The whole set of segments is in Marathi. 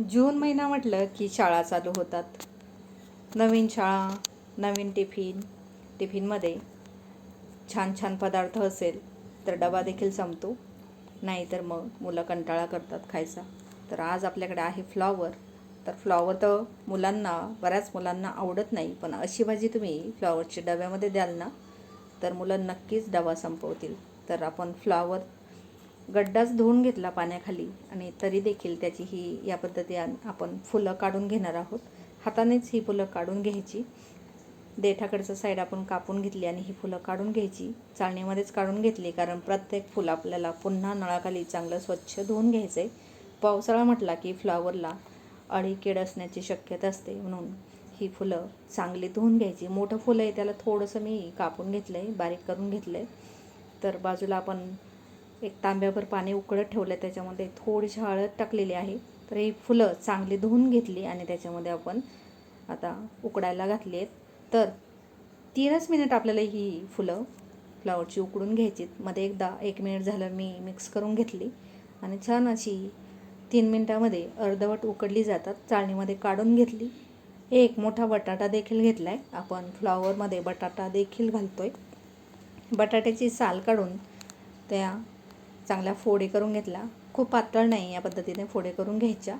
जून महिना म्हटलं की शाळा चालू होतात. नवीन शाळा नवीन टिफिन टिफिनमध्ये छान छान पदार्थ असेल तर डबा देखील संपतो. नाहीतर मग मुलं कंटाळा करतात खायचा. तर आज आपल्याकडे आहे फ्लॉवर. तर फ्लॉवर तर मुलांना बऱ्याच मुलांना आवडत नाही पण अशी भाजी तुम्ही फ्लॉवरची डब्यामध्ये द्याल ना तर मुलं नक्कीच डबा संपवतील. तर आपण फ्लॉवर गड्डाच धुवून घेतला पाण्याखाली आणि तरी देखील त्याची ही या पद्धती आपण फुलं काढून घेणार आहोत. हातानेच ही फुलं काढून घ्यायची. देठाकडचं साईड आपण कापून घेतली आणि ही फुलं काढून घ्यायची. चाळणीमध्येच काढून घेतली कारण प्रत्येक फुलं आपल्याला पुन्हा नळाखाली चांगलं स्वच्छ धुवून घ्यायचं आहे पावसाळा म्हटला की फ्लॉवरला अळी कीड असण्याची शक्यता असते. म्हणून ही फुलं चांगली धुवून घ्यायची. मोठं फुलं आहे त्याला थोडंसं मी कापून घेतलं आहे बारीक करून घेतलं आहे तर बाजूला आपण एक तांब्याभर पाणी उकळत ठेवलं त्याच्यामध्ये थोडीशी हळद टाकलेली आहे. तर ही फुलं चांगली धुवून घेतली आणि त्याच्यामध्ये आपण आता उकडायला घातली आहेत. तर तीनच मिनिट आपल्याला ही फुलं फ्लावरची उकडून घ्यायची मध्ये एकदा एक मिनिट झालं मी मिक्स करून घेतली आणि छान अशी तीन मिनटामध्ये अर्धवट उकडली जातात. चाळणीमध्ये काढून घेतली. एक मोठा बटाटा देखील घेतला आहे आपण फ्लॉवरमध्ये बटाटा देखील घालतो आहे बटाट्याची साल काढून त्या चांगल्या फोडे करून घेतला. खूप पातळ नाही या पद्धतीने फोडे करून घ्यायच्या.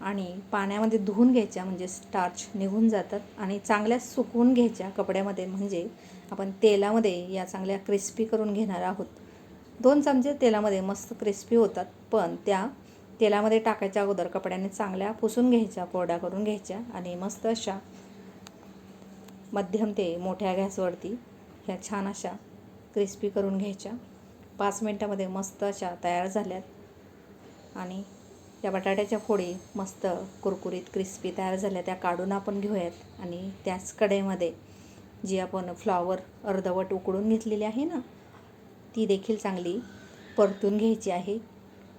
आणि पाण्यामध्ये धुवून घ्यायच्या म्हणजे स्टार्च निघून जातात आणि चांगल्या सुकवून घ्यायच्या कपड्यामध्ये. म्हणजे आपण तेलामध्ये या चांगल्या क्रिस्पी करून घेणार आहोत. दोन चमचे तेलामध्ये मस्त क्रिस्पी होतात पण त्या तेलामध्ये टाकायच्या अगोदर कपड्याने चांगल्या पुसून घ्यायच्या कोरड्या करून घ्यायच्या आणि मस्त अशा मध्यम ते मोठ्या गॅसवरती ह्या छान अशा क्रिस्पी करून घ्यायच्या. पाच मिनटामध्ये मस्त अशा तयार झाल्यात. आणि त्या बटाट्याच्या फोडी मस्त कुरकुरीत क्रिस्पी तयार झाल्या. त्या काढून आपण घेऊयात. आणि त्याच कढईमध्ये जी आपण फ्लॉवर अर्धवट उकडून घेतलेली आहे ना ती देखील चांगली परतून घ्यायची आहे.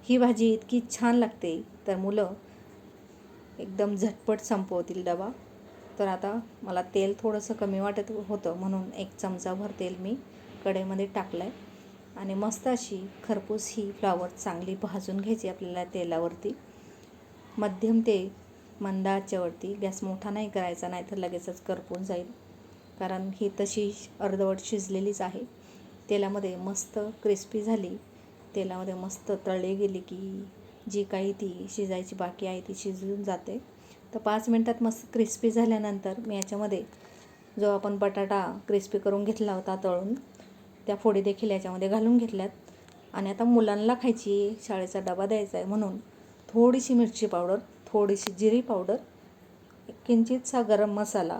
ही भाजी इतकी छान लागते. तर मुलं एकदम झटपट संपवतील डबा. तर आता मला तेल थोडंसं कमी वाटत होतं म्हणून एक चमचाभर तेल मी कढईमध्ये टाकलं आहे आणि मस्त अशी खरपूस ही फ्लावर चांगली भाजून घ्यायची आपल्याला तेलावरती. मध्यम ते मंद आचेवरती गॅस मोठा नाही करायचा नाही तर लगेचच करपून जाईल. कारण ही तशी अर्धवट शिजलेलीच आहे. तेलामध्ये मस्त क्रिस्पी झाली. तेलामध्ये मस्त तळली गेली की जी काही ती शिजायची बाकी आहे ती शिजून जाते. तर पाच मिनटात मस्त क्रिस्पी झाल्यानंतर मी याच्यामध्ये जो आपण बटाटा क्रिस्पी करून घेतला होता तळून त्या फोडी देखील याच्यामध्ये घालून घेतल्यात. आणि आता मुलांना खायची शाळेचा डबा द्यायचा आहे म्हणून थोडीशी मिरची पावडर थोडीशी जिरी पावडर किंचितसा गरम मसाला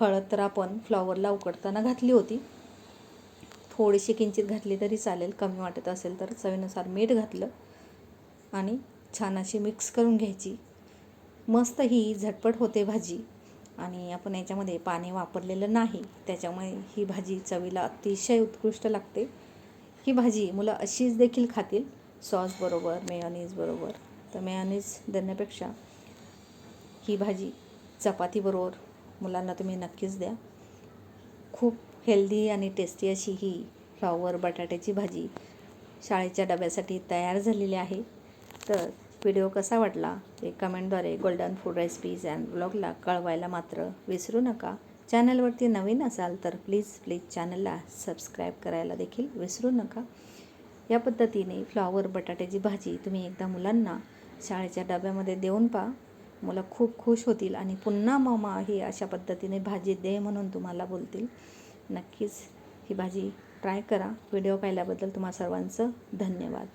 हळद तर आपण फ्लॉवरला उकडताना घातली होती. थोडीशी किंचित घातली तरी चालेल कमी वाटत असेल तर चवीनुसार मीठ घातलं आणि छान अशी मिक्स करून घ्यायची. मस्त ही झटपट होते भाजी. आणि आपण याच्यामध्ये पाणी वापरलेलं नाही. त्याच्यामुळे ही भाजी चवीला अतिशय उत्कृष्ट लागते. ही भाजी मुलं अशीच देखील खातील. सॉसबरोबर मेयोनीजबरोबर बरोबर. तर मेयोनीज देण्यापेक्षा ही भाजी चपातीबरोबर मुलांना तुम्ही नक्कीच द्या. खूप हेल्दी आणि टेस्टी अशी ही फ्लॉवर बटाट्याची भाजी शाळेच्या डब्यासाठी तयार झालेली आहे. तर व्हिडिओ कसा वाटला? ते कमेंटद्वारे गोल्डन फूड रेसिपीज अँड ब्लॉगला कळवायला मात्र विसरू नका. चॅनलवरती नवीन असाल तर प्लीज प्लीज चॅनलला सबस्क्राईब करायला देखील विसरू नका. या पद्धतीने फ्लॉवर बटाट्याची भाजी तुम्ही एकदा मुलांना शाळेच्या डब्यामध्ये देऊन पहा. मुलं खूप खुश होतील आणि पुन्हा मामा ही अशा पद्धतीने भाजी दे म्हणून तुम्हाला बोलतील. नक्कीच ही भाजी ट्राय करा. व्हिडिओ पाहिल्याबद्दल तुम्हा सर्वांचं धन्यवाद.